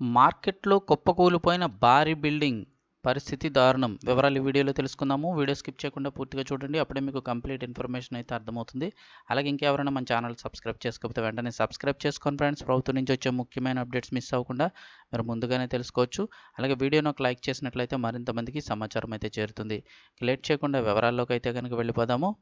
మార్కెట్లో కుప్పకూలిపోయిన భారీ బిల్డింగ్ పరిస్థితి దారుణం. వివరాలు ఈ వీడియోలో తెలుసుకుందాము. వీడియో స్కిప్ చేయకుండా పూర్తిగా చూడండి. అప్పుడే మీకు కంప్లీట్ ఇన్ఫర్మేషన్ అయితే అర్థమవుతుంది. అలాగే ఇంకెవరైనా మన ఛానల్ సబ్స్క్రైబ్ చేసుకోకపోతే వెంటనే సబ్స్క్రైబ్ చేసుకోండి ఫ్రెండ్స్. ప్రభుత్వం నుంచి వచ్చే ముఖ్యమైన అప్డేట్స్ మిస్ అవ్వకుండా మీరు ముందుగానే తెలుసుకోవచ్చు. అలాగే వీడియోను ఒక లైక్ చేసినట్లయితే మరింత మందికి సమాచారం అయితే చేరుతుంది. లేట్ చేయకుండా వివరాల్లోకి అయితే కనుక వెళ్ళిపోదాము.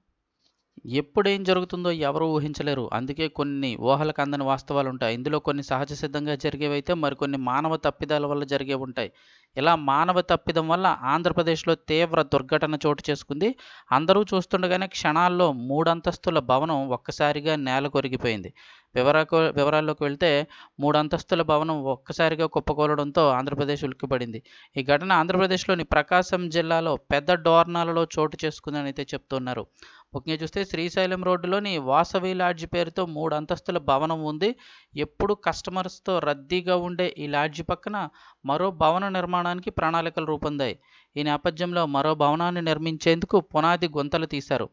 ఎప్పుడేం జరుగుతుందో ఎవరు ఊహించలేరు. అందుకే కొన్ని ఊహలకు అందని వాస్తవాలు ఉంటాయి. ఇందులో కొన్ని సహజ సిద్ధంగా జరిగేవైతే మరికొన్ని మానవ తప్పిదాల వల్ల జరిగే ఉంటాయి. ఇలా మానవ తప్పిదం వల్ల ఆంధ్రప్రదేశ్లో తీవ్ర దుర్ఘటన చోటు చేసుకుంది. అందరూ చూస్తుండగానే క్షణాల్లో మూడంతస్తుల భవనం ఒక్కసారిగా నేల కొరిగిపోయింది వివరాకు వివరాల్లోకి వెళ్తే మూడు అంతస్తుల భవనం ఒక్కసారిగా కుప్పకూలడంతో ఆంధ్రప్రదేశ్ ఉలిక్కిపడింది. ఈ ఘటన ఆంధ్రప్రదేశ్లోని ప్రకాశం జిల్లాలో పెద్ద డోర్నాలలో చోటు చేసుకుందని అయితే చెప్తున్నారు. ముఖ్యంగా చూస్తే శ్రీశైలం రోడ్డులోని వాసవి లాడ్జ్ పేరుతో మూడు అంతస్తుల భవనం ఉంది. ఎప్పుడు కస్టమర్స్తో రద్దీగా ఉండే ఈ లాడ్జి పక్కన మరో భవన నిర్మాణానికి ప్రణాళికలు రూపొందాయి. ఈ నేపథ్యంలో మరో భవనాన్ని నిర్మించేందుకు పునాది గుంతలు తీశారు.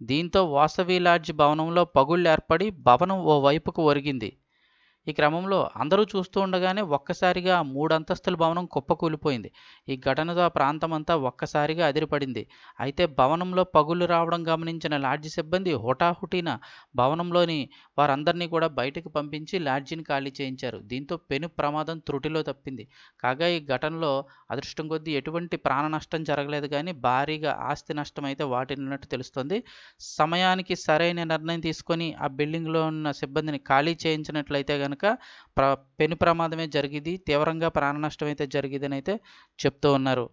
దీంతో వాసవి లాడ్జి భవనంలో పగుళ్ళేర్పడి భవనం ఓ వైపుకు ఒరిగింది. ఈ క్రమంలో అందరూ చూస్తూ ఉండగానే ఒక్కసారిగా మూడు అంతస్తుల భవనం కుప్పకూలిపోయింది. ఈ ఘటనతో ఆ ప్రాంతమంతా ఒక్కసారిగా అదిరిపడింది. అయితే భవనంలో పగులు రావడం గమనించిన లాడ్జి సిబ్బంది హుటాహుటిన భవనంలోని వారందరినీ కూడా బయటకు పంపించి లాడ్జిని ఖాళీ చేయించారు. దీంతో పెను ప్రమాదం త్రుటిలో తప్పింది. కాగా ఈ ఘటనలో అదృష్టం కొద్దీ ఎటువంటి ప్రాణ నష్టం జరగలేదు కానీ భారీగా ఆస్తి నష్టం అయితే వాటిల్లినట్టు తెలుస్తుంది. సమయానికి సరైన నిర్ణయం తీసుకొని ఆ బిల్డింగ్లో ఉన్న సిబ్బందిని ఖాళీ చేయించినట్లయితే కనుక ప్ర పెను ప్రమాదమే జరిగింది తీవ్రంగా ప్రాణ నష్టం అయితే జరిగిందని అయితే చెప్తూ ఉన్నారు.